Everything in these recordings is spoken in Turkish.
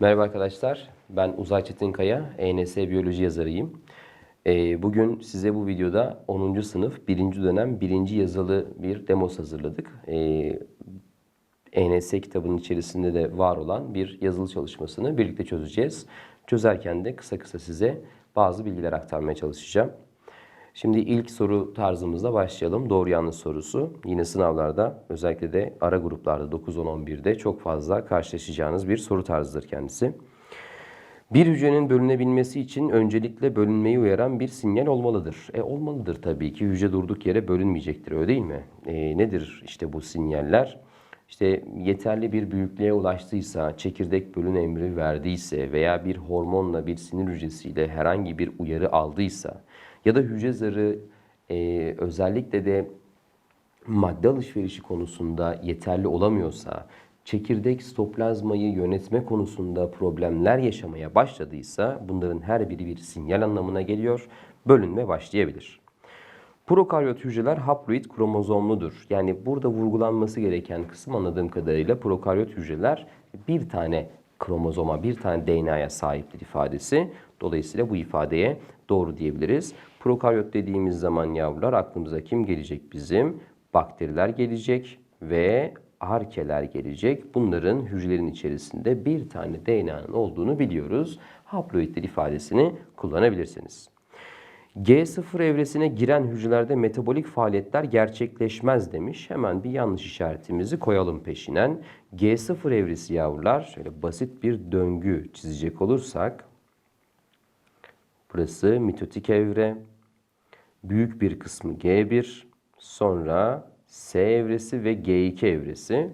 Merhaba arkadaşlar, ben Uzay Çetinkaya, ENS Biyoloji yazarıyım. Ee, Bugün size bu videoda 10. sınıf 1. dönem 1. yazılı bir demos hazırladık. Ee, ENS kitabının içerisinde de var olan bir yazılı çalışmasını birlikte çözeceğiz. Çözerken de kısa kısa size bazı bilgiler aktarmaya çalışacağım. Şimdi ilk soru tarzımızla başlayalım. Doğru yanlış sorusu. Yine sınavlarda özellikle de ara gruplarda 9, 10, 11'de çok fazla karşılaşacağınız bir soru tarzıdır kendisi. Bir hücrenin bölünebilmesi için öncelikle bölünmeyi uyaran bir sinyal olmalıdır. E olmalıdır tabii ki. Hücre durduk yere bölünmeyecektir öyle değil mi? E, nedir işte bu sinyaller? İşte yeterli bir büyüklüğe ulaştıysa, çekirdek bölün emri verdiyse veya bir hormonla bir sinir hücresiyle herhangi bir uyarı aldıysa ya da hücre zarı e, özellikle de madde alışverişi konusunda yeterli olamıyorsa, çekirdek stoplazmayı yönetme konusunda problemler yaşamaya başladıysa bunların her biri bir sinyal anlamına geliyor. Bölünme başlayabilir. Prokaryot hücreler haploid kromozomludur. Yani burada vurgulanması gereken kısım anladığım kadarıyla prokaryot hücreler bir tane kromozoma, bir tane DNA'ya sahiptir ifadesi. Dolayısıyla bu ifadeye doğru diyebiliriz. Prokaryot dediğimiz zaman yavrular aklımıza kim gelecek bizim? Bakteriler gelecek ve arkeler gelecek. Bunların hücrelerin içerisinde bir tane DNA'nın olduğunu biliyoruz. Haploidler ifadesini kullanabilirsiniz. G0 evresine giren hücrelerde metabolik faaliyetler gerçekleşmez demiş. Hemen bir yanlış işaretimizi koyalım peşinen. G0 evresi yavrular şöyle basit bir döngü çizecek olursak burası mitotik evre. Büyük bir kısmı G1, sonra S evresi ve G2 evresi.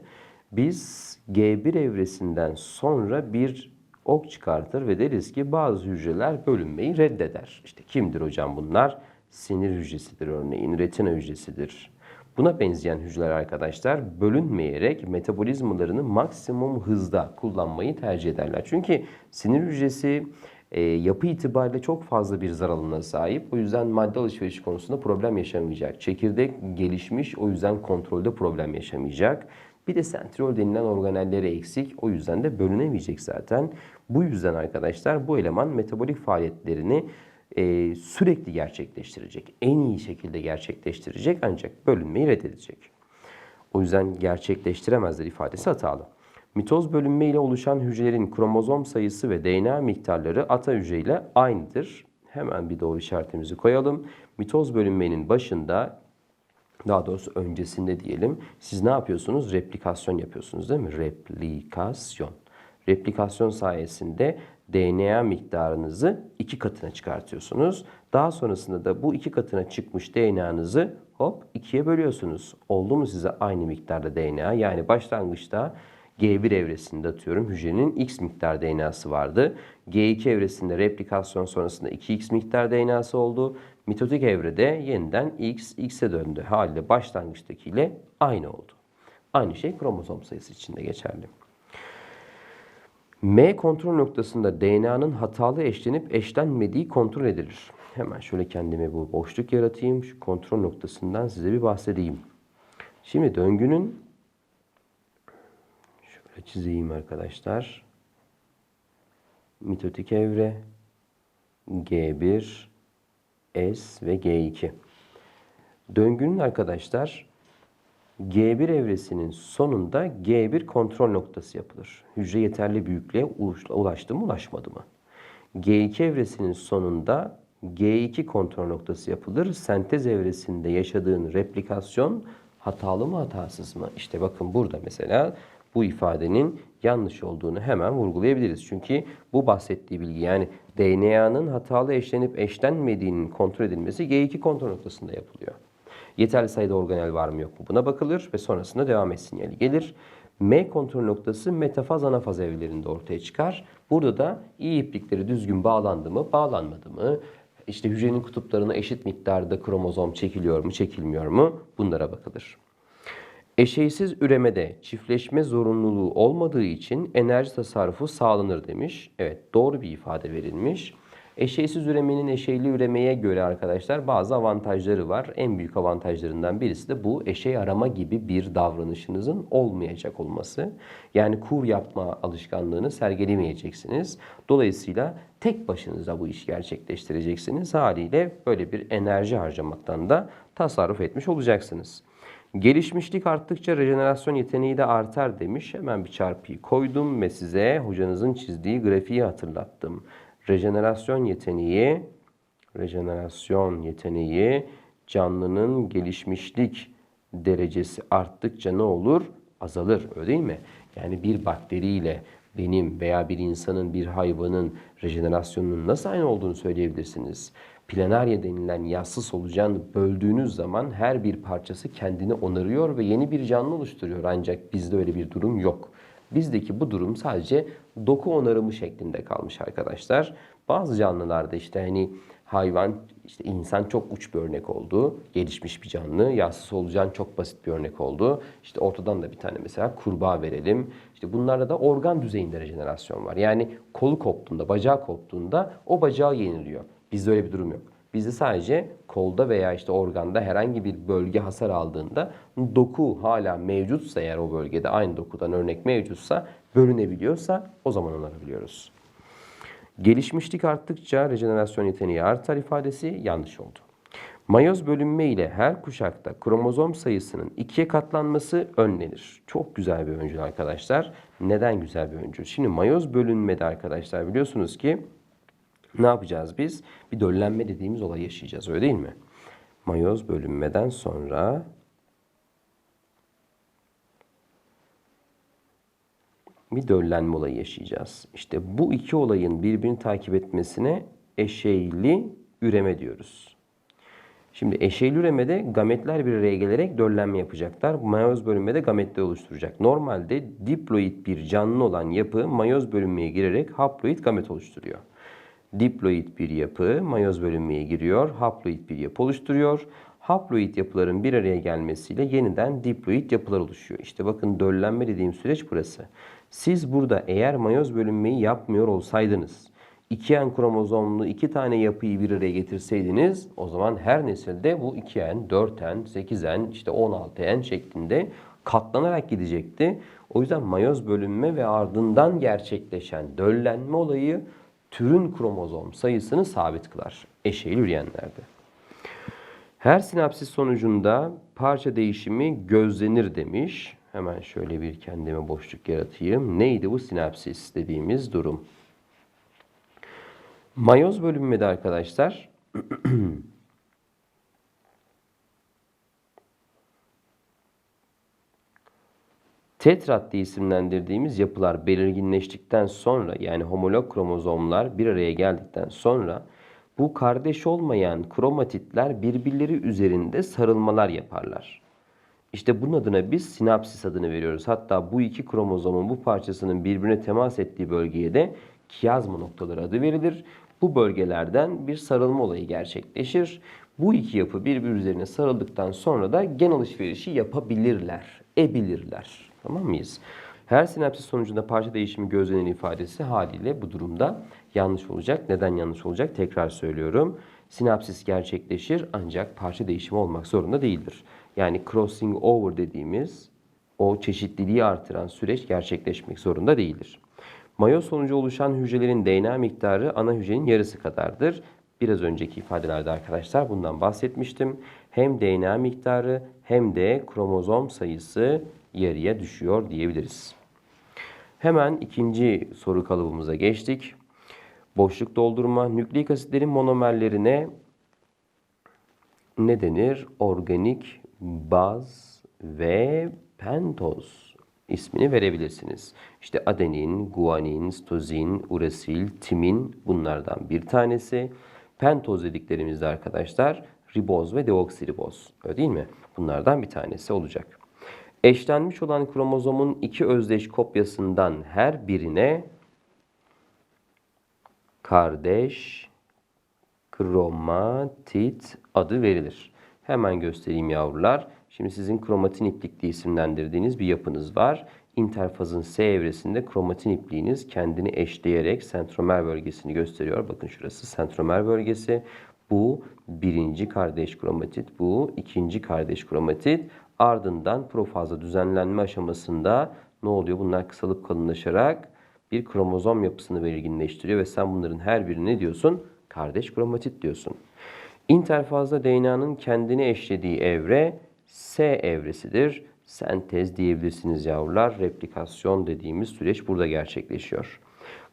Biz G1 evresinden sonra bir ok çıkartır ve deriz ki bazı hücreler bölünmeyi reddeder. İşte kimdir hocam bunlar? Sinir hücresidir örneğin, retina hücresidir. Buna benzeyen hücreler arkadaşlar bölünmeyerek metabolizmalarını maksimum hızda kullanmayı tercih ederler. Çünkü sinir hücresi e, yapı itibariyle çok fazla bir zar sahip. O yüzden madde alışverişi konusunda problem yaşamayacak. Çekirdek gelişmiş o yüzden kontrolde problem yaşamayacak. Bir de sentriol denilen organelleri eksik. O yüzden de bölünemeyecek zaten. Bu yüzden arkadaşlar bu eleman metabolik faaliyetlerini e, sürekli gerçekleştirecek. En iyi şekilde gerçekleştirecek ancak bölünmeyi reddedecek. O yüzden gerçekleştiremezler ifadesi hatalı. Mitoz bölünme ile oluşan hücrelerin kromozom sayısı ve DNA miktarları ata hücre ile aynıdır. Hemen bir doğru işaretimizi koyalım. Mitoz bölünmenin başında daha doğrusu öncesinde diyelim. Siz ne yapıyorsunuz? Replikasyon yapıyorsunuz değil mi? Replikasyon. Replikasyon sayesinde DNA miktarınızı iki katına çıkartıyorsunuz. Daha sonrasında da bu iki katına çıkmış DNA'nızı hop ikiye bölüyorsunuz. Oldu mu size aynı miktarda DNA? Yani başlangıçta G1 evresinde atıyorum hücrenin X miktar DNA'sı vardı. G2 evresinde replikasyon sonrasında 2X miktar DNA'sı oldu. Mitotik evrede yeniden X, X'e döndü. Haliyle başlangıçtakiyle aynı oldu. Aynı şey kromozom sayısı için de geçerli. M kontrol noktasında DNA'nın hatalı eşlenip eşlenmediği kontrol edilir. Hemen şöyle kendime bu boşluk yaratayım. Şu kontrol noktasından size bir bahsedeyim. Şimdi döngünün çizeyim arkadaşlar. Mitotik evre G1 S ve G2. Döngünün arkadaşlar G1 evresinin sonunda G1 kontrol noktası yapılır. Hücre yeterli büyüklüğe ulaştı mı ulaşmadı mı? G2 evresinin sonunda G2 kontrol noktası yapılır. Sentez evresinde yaşadığın replikasyon hatalı mı hatasız mı? İşte bakın burada mesela bu ifadenin yanlış olduğunu hemen vurgulayabiliriz. Çünkü bu bahsettiği bilgi yani DNA'nın hatalı eşlenip eşlenmediğinin kontrol edilmesi G2 kontrol noktasında yapılıyor. Yeterli sayıda organel var mı yok mu buna bakılır ve sonrasında devam et sinyali gelir. M kontrol noktası metafaz anafaz evrelerinde ortaya çıkar. Burada da iyi iplikleri düzgün bağlandı mı bağlanmadı mı? İşte hücrenin kutuplarına eşit miktarda kromozom çekiliyor mu çekilmiyor mu bunlara bakılır. Eşeysiz üremede çiftleşme zorunluluğu olmadığı için enerji tasarrufu sağlanır demiş. Evet doğru bir ifade verilmiş. Eşeysiz üremenin eşeyli üremeye göre arkadaşlar bazı avantajları var. En büyük avantajlarından birisi de bu eşey arama gibi bir davranışınızın olmayacak olması. Yani kur yapma alışkanlığını sergilemeyeceksiniz. Dolayısıyla tek başınıza bu işi gerçekleştireceksiniz. Haliyle böyle bir enerji harcamaktan da tasarruf etmiş olacaksınız. Gelişmişlik arttıkça rejenerasyon yeteneği de artar demiş. Hemen bir çarpıyı koydum ve size hocanızın çizdiği grafiği hatırlattım. Rejenerasyon yeteneği, rejenerasyon yeteneği canlının gelişmişlik derecesi arttıkça ne olur? Azalır öyle değil mi? Yani bir bakteriyle benim veya bir insanın, bir hayvanın rejenerasyonunun nasıl aynı olduğunu söyleyebilirsiniz. Planarya denilen yassı solucan böldüğünüz zaman her bir parçası kendini onarıyor ve yeni bir canlı oluşturuyor. Ancak bizde öyle bir durum yok. Bizdeki bu durum sadece doku onarımı şeklinde kalmış arkadaşlar. Bazı canlılarda işte hani hayvan, işte insan çok uç bir örnek oldu. Gelişmiş bir canlı. Yassı solucan çok basit bir örnek oldu. İşte ortadan da bir tane mesela kurbağa verelim. İşte bunlarda da organ düzeyinde rejenerasyon var. Yani kolu koptuğunda, bacağı koptuğunda o bacağı yeniliyor. Bizde öyle bir durum yok. Bizde sadece kolda veya işte organda herhangi bir bölge hasar aldığında doku hala mevcutsa eğer o bölgede aynı dokudan örnek mevcutsa bölünebiliyorsa o zaman onarabiliyoruz. Gelişmişlik arttıkça rejenerasyon yeteneği artar ifadesi yanlış oldu. Mayoz bölünme ile her kuşakta kromozom sayısının ikiye katlanması önlenir. Çok güzel bir öncül arkadaşlar. Neden güzel bir öncül? Şimdi mayoz bölünmede arkadaşlar biliyorsunuz ki ne yapacağız biz? Bir döllenme dediğimiz olay yaşayacağız öyle değil mi? Mayoz bölünmeden sonra bir döllenme olayı yaşayacağız. İşte bu iki olayın birbirini takip etmesine eşeyli üreme diyoruz. Şimdi eşeyli üremede gametler bir araya gelerek döllenme yapacaklar. Mayoz bölünmede gametleri oluşturacak. Normalde diploid bir canlı olan yapı mayoz bölünmeye girerek haploid gamet oluşturuyor. Diploid bir yapı mayoz bölünmeye giriyor, haploid bir yapı oluşturuyor. Haploid yapıların bir araya gelmesiyle yeniden diploid yapılar oluşuyor. İşte bakın döllenme dediğim süreç burası. Siz burada eğer mayoz bölünmeyi yapmıyor olsaydınız, iki en kromozomlu iki tane yapıyı bir araya getirseydiniz o zaman her nesilde bu 2N, 4N, 8N, işte 16N şeklinde katlanarak gidecekti. O yüzden mayoz bölünme ve ardından gerçekleşen döllenme olayı türün kromozom sayısını sabit kılar eşeğil üreyenlerde. Her sinapsis sonucunda parça değişimi gözlenir demiş. Hemen şöyle bir kendime boşluk yaratayım. Neydi bu sinapsis dediğimiz durum? Mayoz bölünmede arkadaşlar Tetrat diye isimlendirdiğimiz yapılar belirginleştikten sonra yani homolog kromozomlar bir araya geldikten sonra bu kardeş olmayan kromatitler birbirleri üzerinde sarılmalar yaparlar. İşte bunun adına biz sinapsis adını veriyoruz. Hatta bu iki kromozomun bu parçasının birbirine temas ettiği bölgeye de kiyazma noktaları adı verilir. Bu bölgelerden bir sarılma olayı gerçekleşir. Bu iki yapı birbiri üzerine sarıldıktan sonra da gen alışverişi yapabilirler, ebilirler. Tamam mıyız? Her sinapsis sonucunda parça değişimi gözlenen ifadesi haliyle bu durumda yanlış olacak. Neden yanlış olacak? Tekrar söylüyorum. Sinapsis gerçekleşir ancak parça değişimi olmak zorunda değildir. Yani crossing over dediğimiz o çeşitliliği artıran süreç gerçekleşmek zorunda değildir. Mayoz sonucu oluşan hücrelerin DNA miktarı ana hücrenin yarısı kadardır. Biraz önceki ifadelerde arkadaşlar bundan bahsetmiştim. Hem DNA miktarı hem de kromozom sayısı yarıya düşüyor diyebiliriz. Hemen ikinci soru kalıbımıza geçtik. Boşluk doldurma. Nükleik asitlerin monomerlerine ne denir? Organik baz ve pentoz ismini verebilirsiniz. İşte adenin, guanin, stozin, uresil, timin bunlardan bir tanesi. Pentoz dediklerimizde arkadaşlar riboz ve deoksiriboz. Öyle değil mi? Bunlardan bir tanesi olacak. Eşlenmiş olan kromozomun iki özdeş kopyasından her birine kardeş kromatit adı verilir. Hemen göstereyim yavrular. Şimdi sizin kromatin iplik isimlendirdiğiniz bir yapınız var. interfazın S evresinde kromatin ipliğiniz kendini eşleyerek sentromer bölgesini gösteriyor. Bakın şurası sentromer bölgesi. Bu birinci kardeş kromatit, bu ikinci kardeş kromatit. Ardından profazda düzenlenme aşamasında ne oluyor? Bunlar kısalıp kalınlaşarak bir kromozom yapısını belirginleştiriyor ve sen bunların her birine ne diyorsun? Kardeş kromatit diyorsun. İnterfazda DNA'nın kendini eşlediği evre S evresidir. Sentez diyebilirsiniz yavrular. Replikasyon dediğimiz süreç burada gerçekleşiyor.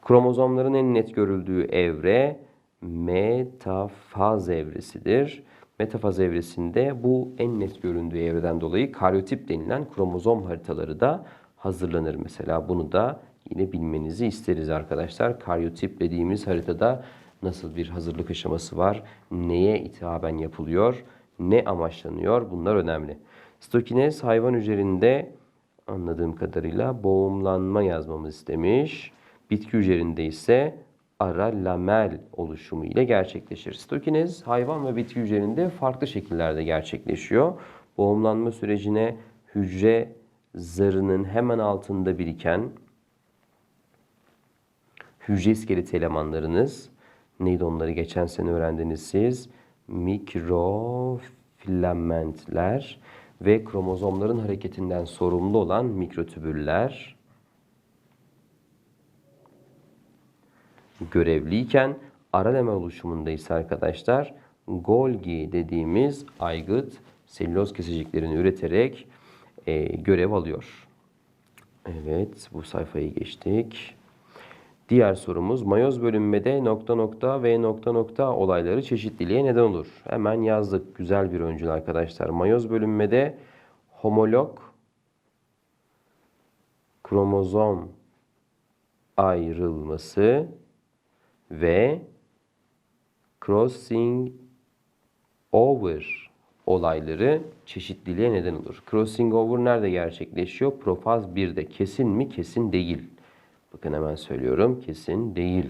Kromozomların en net görüldüğü evre metafaz evresidir. Metafaz evresinde bu en net göründüğü evreden dolayı karyotip denilen kromozom haritaları da hazırlanır. Mesela bunu da yine bilmenizi isteriz arkadaşlar. Karyotip dediğimiz haritada nasıl bir hazırlık aşaması var, neye ithaben yapılıyor, ne amaçlanıyor bunlar önemli. Stokinez hayvan üzerinde anladığım kadarıyla boğumlanma yazmamız istemiş. Bitki üzerinde ise ara lamel oluşumu ile gerçekleşir. Stokinez hayvan ve bitki üzerinde farklı şekillerde gerçekleşiyor. Boğumlanma sürecine hücre zarının hemen altında biriken hücre iskeleti elemanlarınız neydi onları geçen sene öğrendiniz siz mikrofilamentler ve kromozomların hareketinden sorumlu olan mikrotübüller görevliyken ara lemel oluşumunda ise arkadaşlar Golgi dediğimiz aygıt selüloz keseciklerini üreterek e, görev alıyor. Evet bu sayfayı geçtik. Diğer sorumuz mayoz bölünmede nokta nokta ve nokta nokta olayları çeşitliliğe neden olur. Hemen yazdık. Güzel bir öncül arkadaşlar. Mayoz bölünmede homolog kromozom ayrılması ve crossing over olayları çeşitliliğe neden olur. Crossing over nerede gerçekleşiyor? Profaz 1'de. Kesin mi? Kesin değil. Bakın hemen söylüyorum. Kesin değil.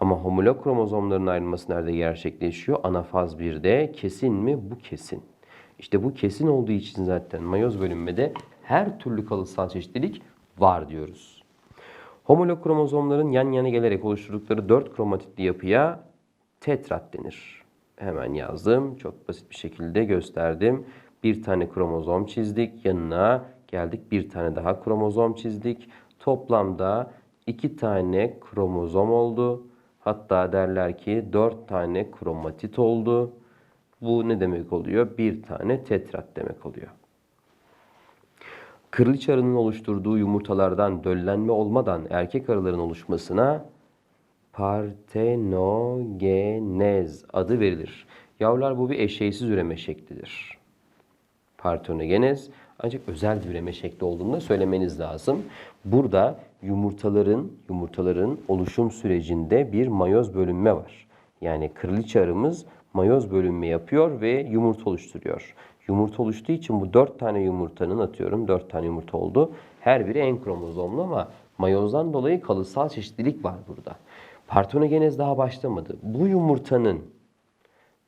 Ama homolog kromozomların ayrılması nerede gerçekleşiyor? Anafaz 1'de. Kesin mi? Bu kesin. İşte bu kesin olduğu için zaten mayoz bölünmede her türlü kalıtsal çeşitlilik var diyoruz. Homolog kromozomların yan yana gelerek oluşturdukları 4 kromatitli yapıya tetrat denir. Hemen yazdım. Çok basit bir şekilde gösterdim. Bir tane kromozom çizdik. Yanına geldik bir tane daha kromozom çizdik. Toplamda iki tane kromozom oldu. Hatta derler ki dört tane kromatit oldu. Bu ne demek oluyor? Bir tane tetrat demek oluyor. Kırılıç arının oluşturduğu yumurtalardan döllenme olmadan erkek arıların oluşmasına partenogenez adı verilir. Yavrular bu bir eşeğsiz üreme şeklidir. Partenogenez ancak özel bir üreme şekli olduğunu da söylemeniz lazım. Burada yumurtaların yumurtaların oluşum sürecinde bir mayoz bölünme var. Yani kırılıç arımız mayoz bölünme yapıyor ve yumurta oluşturuyor. Yumurta oluştuğu için bu dört tane yumurtanın atıyorum dört tane yumurta oldu. Her biri en kromozomlu ama mayozdan dolayı kalıtsal çeşitlilik var burada. Partenogenez daha başlamadı. Bu yumurtanın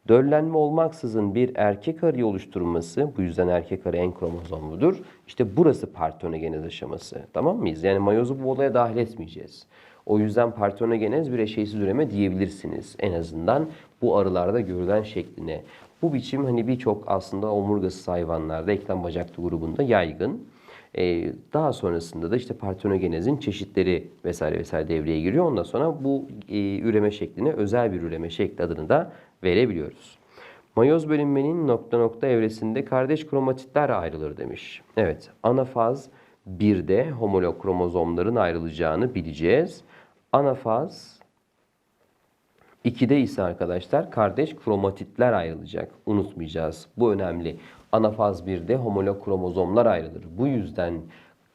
döllenme olmaksızın bir erkek arıyı oluşturması, bu yüzden erkek arı en kromozomludur. İşte burası partenogenez aşaması. Tamam mıyız? Yani mayozu bu olaya dahil etmeyeceğiz. O yüzden partenogenez bir eşeğsiz üreme diyebilirsiniz. En azından bu arılarda görülen şekline. Bu biçim hani birçok aslında omurgasız hayvanlarda eklem bacaklı grubunda yaygın. Ee, daha sonrasında da işte partenogenezin çeşitleri vesaire vesaire devreye giriyor. Ondan sonra bu e, üreme şekline özel bir üreme şekli adını da verebiliyoruz. Mayoz bölünmenin nokta nokta evresinde kardeş kromatitler ayrılır demiş. Evet, anafaz 1'de homolog kromozomların ayrılacağını bileceğiz. Anafaz 2'de ise arkadaşlar kardeş kromatitler ayrılacak. Unutmayacağız. Bu önemli. Anafaz 1'de homolog kromozomlar ayrılır. Bu yüzden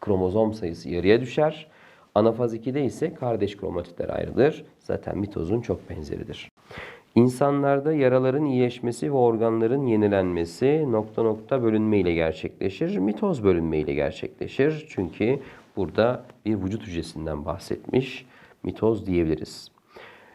kromozom sayısı yarıya düşer. Anafaz 2'de ise kardeş kromatitler ayrılır. Zaten mitozun çok benzeridir. İnsanlarda yaraların iyileşmesi ve organların yenilenmesi nokta nokta bölünme ile gerçekleşir. Mitoz bölünme ile gerçekleşir. Çünkü burada bir vücut hücresinden bahsetmiş. Mitoz diyebiliriz.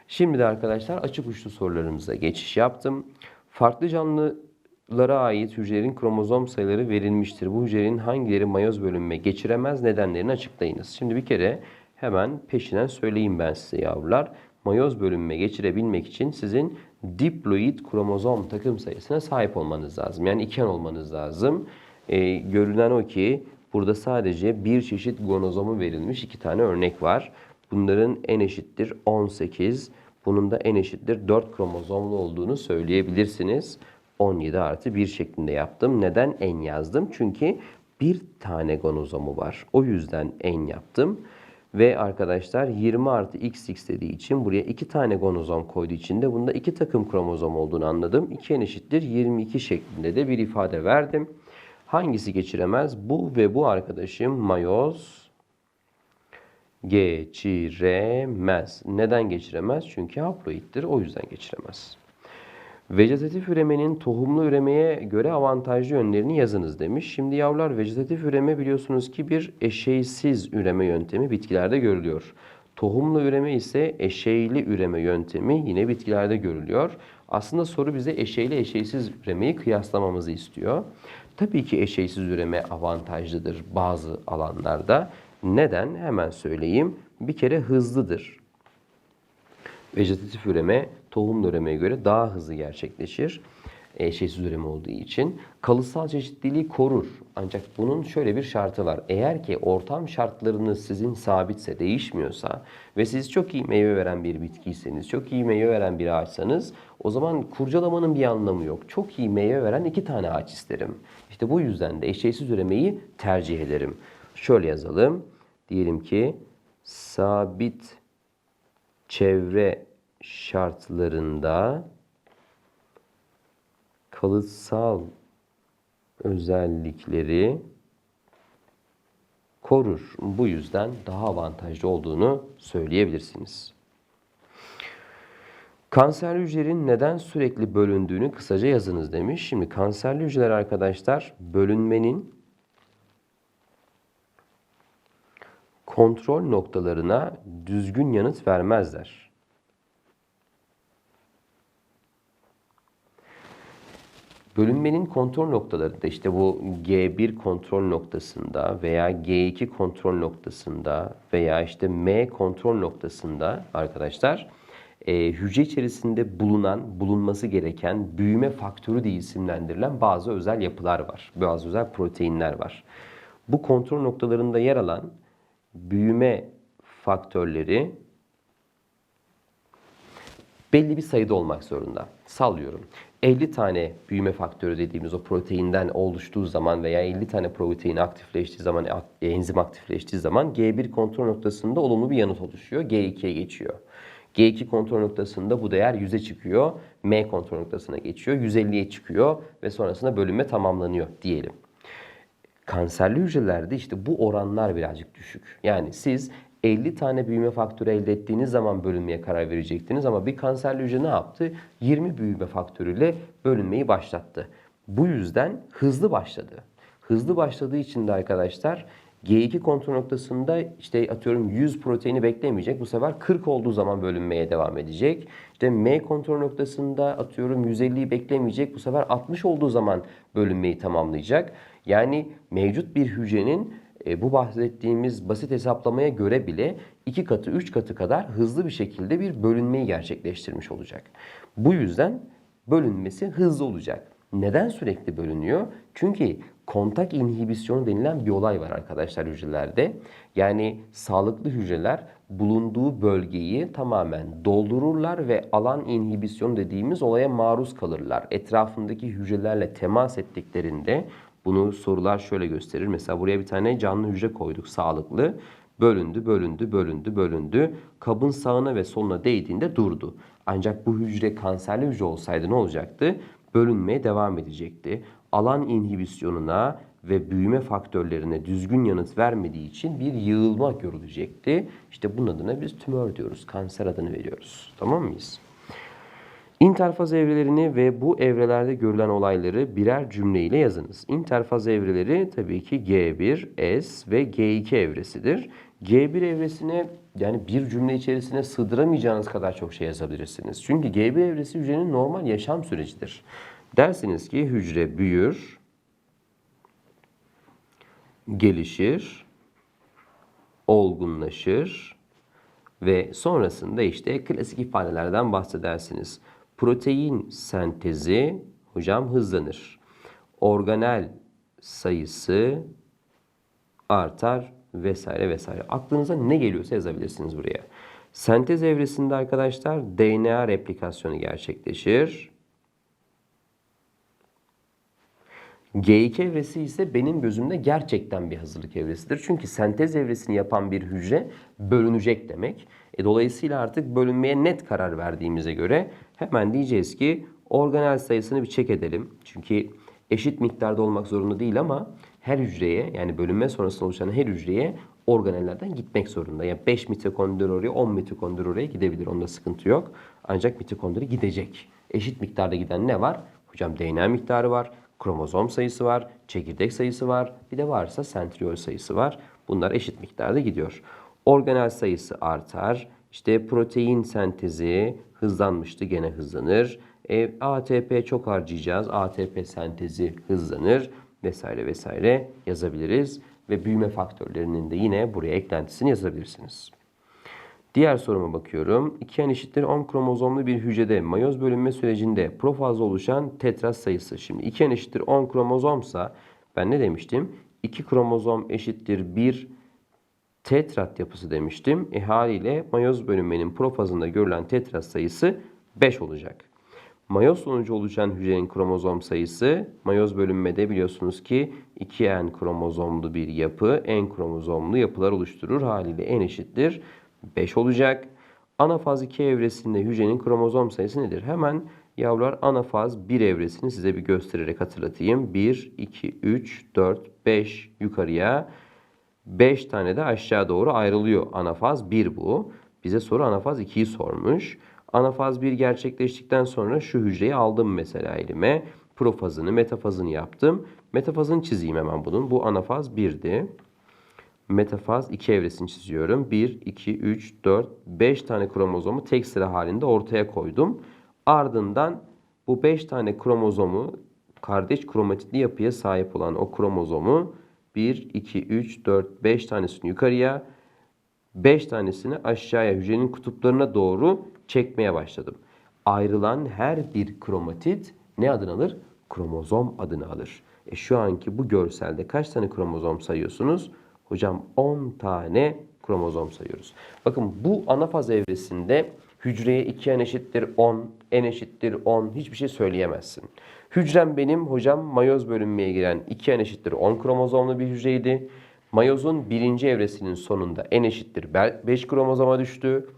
Şimdi de arkadaşlar açık uçlu sorularımıza geçiş yaptım. Farklı canlı mayozlara ait hücrelerin kromozom sayıları verilmiştir. Bu hücrelerin hangileri mayoz bölünme geçiremez nedenlerini açıklayınız. Şimdi bir kere hemen peşinden söyleyeyim ben size yavrular. Mayoz bölünme geçirebilmek için sizin diploid kromozom takım sayısına sahip olmanız lazım. Yani iken olmanız lazım. Ee, görünen o ki burada sadece bir çeşit gonozomu verilmiş iki tane örnek var. Bunların en eşittir 18. Bunun da en eşittir 4 kromozomlu olduğunu söyleyebilirsiniz. 17 artı 1 şeklinde yaptım. Neden en yazdım? Çünkü bir tane gonozomu var. O yüzden en yaptım. Ve arkadaşlar 20 artı xx dediği için buraya iki tane gonozom koyduğu için de bunda iki takım kromozom olduğunu anladım. 2 en eşittir 22 şeklinde de bir ifade verdim. Hangisi geçiremez? Bu ve bu arkadaşım mayoz geçiremez. Neden geçiremez? Çünkü haploittir. O yüzden geçiremez. Vejetatif üremenin tohumlu üremeye göre avantajlı yönlerini yazınız demiş. Şimdi yavrular vejetatif üreme biliyorsunuz ki bir eşeysiz üreme yöntemi bitkilerde görülüyor. Tohumlu üreme ise eşeyli üreme yöntemi yine bitkilerde görülüyor. Aslında soru bize eşeyli eşeysiz üremeyi kıyaslamamızı istiyor. Tabii ki eşeysiz üreme avantajlıdır bazı alanlarda. Neden? Hemen söyleyeyim. Bir kere hızlıdır. Vejetatif üreme tohumlu üremeye göre daha hızlı gerçekleşir. Eşeğsiz üreme olduğu için. Kalıtsal çeşitliliği korur. Ancak bunun şöyle bir şartı var. Eğer ki ortam şartlarınız sizin sabitse, değişmiyorsa ve siz çok iyi meyve veren bir bitkiyseniz, çok iyi meyve veren bir ağaçsanız o zaman kurcalamanın bir anlamı yok. Çok iyi meyve veren iki tane ağaç isterim. İşte bu yüzden de eşeğsiz üremeyi tercih ederim. Şöyle yazalım. Diyelim ki sabit çevre şartlarında kalıtsal özellikleri korur. Bu yüzden daha avantajlı olduğunu söyleyebilirsiniz. Kanserli hücrelerin neden sürekli bölündüğünü kısaca yazınız demiş. Şimdi kanserli hücreler arkadaşlar bölünmenin kontrol noktalarına düzgün yanıt vermezler. Bölünmenin kontrol noktalarında işte bu G1 kontrol noktasında veya G2 kontrol noktasında veya işte M kontrol noktasında arkadaşlar e, hücre içerisinde bulunan, bulunması gereken büyüme faktörü diye isimlendirilen bazı özel yapılar var. Bazı özel proteinler var. Bu kontrol noktalarında yer alan büyüme faktörleri belli bir sayıda olmak zorunda. Sallıyorum. 50 tane büyüme faktörü dediğimiz o proteinden oluştuğu zaman veya 50 tane protein aktifleştiği zaman, enzim aktifleştiği zaman G1 kontrol noktasında olumlu bir yanıt oluşuyor. G2'ye geçiyor. G2 kontrol noktasında bu değer 100'e çıkıyor. M kontrol noktasına geçiyor. 150'ye çıkıyor ve sonrasında bölünme tamamlanıyor diyelim. Kanserli hücrelerde işte bu oranlar birazcık düşük. Yani siz 50 tane büyüme faktörü elde ettiğiniz zaman bölünmeye karar verecektiniz ama bir kanserli hücre ne yaptı? 20 büyüme faktörüyle bölünmeyi başlattı. Bu yüzden hızlı başladı. Hızlı başladığı için de arkadaşlar G2 kontrol noktasında işte atıyorum 100 proteini beklemeyecek. Bu sefer 40 olduğu zaman bölünmeye devam edecek. İşte M kontrol noktasında atıyorum 150'yi beklemeyecek. Bu sefer 60 olduğu zaman bölünmeyi tamamlayacak. Yani mevcut bir hücrenin e, bu bahsettiğimiz basit hesaplamaya göre bile iki katı, üç katı kadar hızlı bir şekilde bir bölünmeyi gerçekleştirmiş olacak. Bu yüzden bölünmesi hızlı olacak. Neden sürekli bölünüyor? Çünkü kontak inhibisyonu denilen bir olay var arkadaşlar hücrelerde. Yani sağlıklı hücreler bulunduğu bölgeyi tamamen doldururlar ve alan inhibisyonu dediğimiz olaya maruz kalırlar. Etrafındaki hücrelerle temas ettiklerinde bunu sorular şöyle gösterir. Mesela buraya bir tane canlı hücre koyduk sağlıklı. Bölündü, bölündü, bölündü, bölündü. Kabın sağına ve soluna değdiğinde durdu. Ancak bu hücre kanserli hücre olsaydı ne olacaktı? Bölünmeye devam edecekti. Alan inhibisyonuna ve büyüme faktörlerine düzgün yanıt vermediği için bir yığılma görülecekti. İşte bunun adına biz tümör diyoruz. Kanser adını veriyoruz. Tamam mıyız? İnterfaz evrelerini ve bu evrelerde görülen olayları birer cümle ile yazınız. İnterfaz evreleri tabii ki G1, S ve G2 evresidir. G1 evresine yani bir cümle içerisine sığdıramayacağınız kadar çok şey yazabilirsiniz. Çünkü G1 evresi hücrenin normal yaşam sürecidir. Dersiniz ki hücre büyür, gelişir, olgunlaşır ve sonrasında işte klasik ifadelerden bahsedersiniz. Protein sentezi hocam hızlanır. Organel sayısı artar vesaire vesaire. Aklınıza ne geliyorsa yazabilirsiniz buraya. Sentez evresinde arkadaşlar DNA replikasyonu gerçekleşir. G2 evresi ise benim gözümde gerçekten bir hazırlık evresidir. Çünkü sentez evresini yapan bir hücre bölünecek demek. E, dolayısıyla artık bölünmeye net karar verdiğimize göre hemen diyeceğiz ki organel sayısını bir çek edelim. Çünkü eşit miktarda olmak zorunda değil ama her hücreye yani bölünme sonrasında oluşan her hücreye organellerden gitmek zorunda. Yani 5 mitokondri oraya 10 mitokondri oraya gidebilir. Onda sıkıntı yok. Ancak mitokondri gidecek. Eşit miktarda giden ne var? Hocam DNA miktarı var, kromozom sayısı var, çekirdek sayısı var, bir de varsa sentriol sayısı var. Bunlar eşit miktarda gidiyor. Organel sayısı artar. İşte protein sentezi hızlanmıştı gene hızlanır. E, ATP çok harcayacağız. ATP sentezi hızlanır vesaire vesaire yazabiliriz. Ve büyüme faktörlerinin de yine buraya eklentisini yazabilirsiniz. Diğer soruma bakıyorum. 2 n eşittir 10 kromozomlu bir hücrede mayoz bölünme sürecinde profazda oluşan tetraz sayısı. Şimdi 2 n eşittir 10 kromozomsa ben ne demiştim? 2 kromozom eşittir 1 tetrat yapısı demiştim. E haliyle mayoz bölünmenin profazında görülen tetraz sayısı 5 olacak. Mayoz sonucu oluşan hücrenin kromozom sayısı, mayoz bölünmede biliyorsunuz ki 2N kromozomlu bir yapı, N kromozomlu yapılar oluşturur. Haliyle N eşittir 5 olacak. Anafaz 2 evresinde hücrenin kromozom sayısı nedir? Hemen yavrular anafaz 1 evresini size bir göstererek hatırlatayım. 1, 2, 3, 4, 5 yukarıya 5 tane de aşağı doğru ayrılıyor. Anafaz 1 bu. Bize soru anafaz 2'yi sormuş. Anafaz 1 gerçekleştikten sonra şu hücreyi aldım mesela elime. Profazını, metafazını yaptım. Metafazını çizeyim hemen bunun. Bu anafaz 1'di. Metafaz 2 evresini çiziyorum. 1, 2, 3, 4, 5 tane kromozomu tek sıra halinde ortaya koydum. Ardından bu 5 tane kromozomu kardeş kromatitli yapıya sahip olan o kromozomu 1, 2, 3, 4, 5 tanesini yukarıya, 5 tanesini aşağıya hücrenin kutuplarına doğru çekmeye başladım. Ayrılan her bir kromatit ne adını alır? Kromozom adını alır. E şu anki bu görselde kaç tane kromozom sayıyorsunuz? Hocam 10 tane kromozom sayıyoruz. Bakın bu anafaz evresinde hücreye 2 n eşittir 10, n eşittir 10 hiçbir şey söyleyemezsin. Hücrem benim hocam mayoz bölünmeye giren 2 n eşittir 10 kromozomlu bir hücreydi. Mayozun birinci evresinin sonunda n eşittir 5 kromozoma düştü.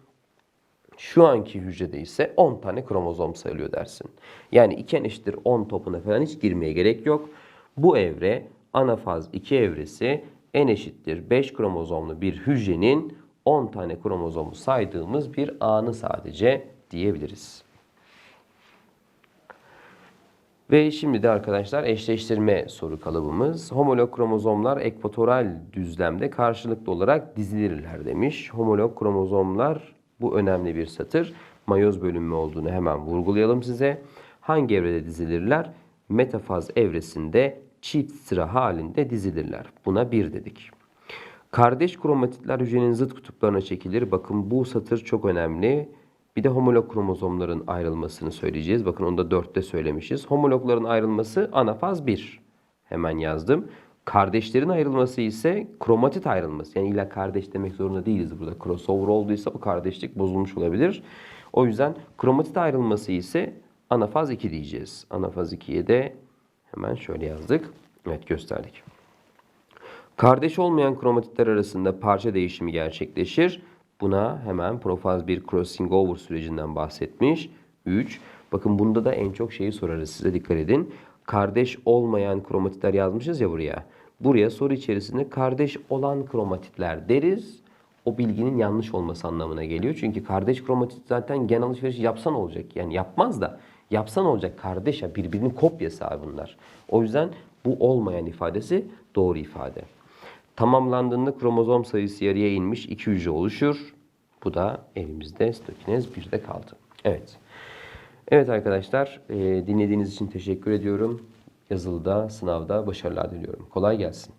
Şu anki hücrede ise 10 tane kromozom sayılıyor dersin. Yani 2 n eşittir 10 topuna falan hiç girmeye gerek yok. Bu evre anafaz 2 evresi n eşittir 5 kromozomlu bir hücrenin 10 tane kromozomu saydığımız bir anı sadece diyebiliriz. Ve şimdi de arkadaşlar eşleştirme soru kalıbımız. Homolog kromozomlar ekvatoral düzlemde karşılıklı olarak dizilirler demiş. Homolog kromozomlar bu önemli bir satır. Mayoz bölünme olduğunu hemen vurgulayalım size. Hangi evrede dizilirler? Metafaz evresinde çift sıra halinde dizilirler. Buna bir dedik. Kardeş kromatitler hücrenin zıt kutuplarına çekilir. Bakın bu satır çok önemli. Bir de homolog kromozomların ayrılmasını söyleyeceğiz. Bakın onu da 4'te söylemişiz. Homologların ayrılması anafaz 1. Hemen yazdım. Kardeşlerin ayrılması ise kromatit ayrılması. Yani illa kardeş demek zorunda değiliz burada. Crossover olduysa bu kardeşlik bozulmuş olabilir. O yüzden kromatit ayrılması ise anafaz 2 diyeceğiz. Anafaz 2'ye de hemen şöyle yazdık. Evet gösterdik. Kardeş olmayan kromatitler arasında parça değişimi gerçekleşir. Buna hemen profaz bir crossing over sürecinden bahsetmiş. 3. Bakın bunda da en çok şeyi sorarız size dikkat edin. Kardeş olmayan kromatitler yazmışız ya buraya. Buraya soru içerisinde kardeş olan kromatitler deriz. O bilginin yanlış olması anlamına geliyor. Çünkü kardeş kromatit zaten gen alışverişi yapsan olacak. Yani yapmaz da yapsan olacak kardeş ya birbirinin kopyası abi bunlar. O yüzden bu olmayan ifadesi doğru ifade. Tamamlandığında kromozom sayısı yarıya inmiş iki hücre oluşur. Bu da elimizde stokinez 1'de kaldı. Evet. Evet arkadaşlar, e, dinlediğiniz için teşekkür ediyorum. Yazılıda, sınavda başarılar diliyorum. Kolay gelsin.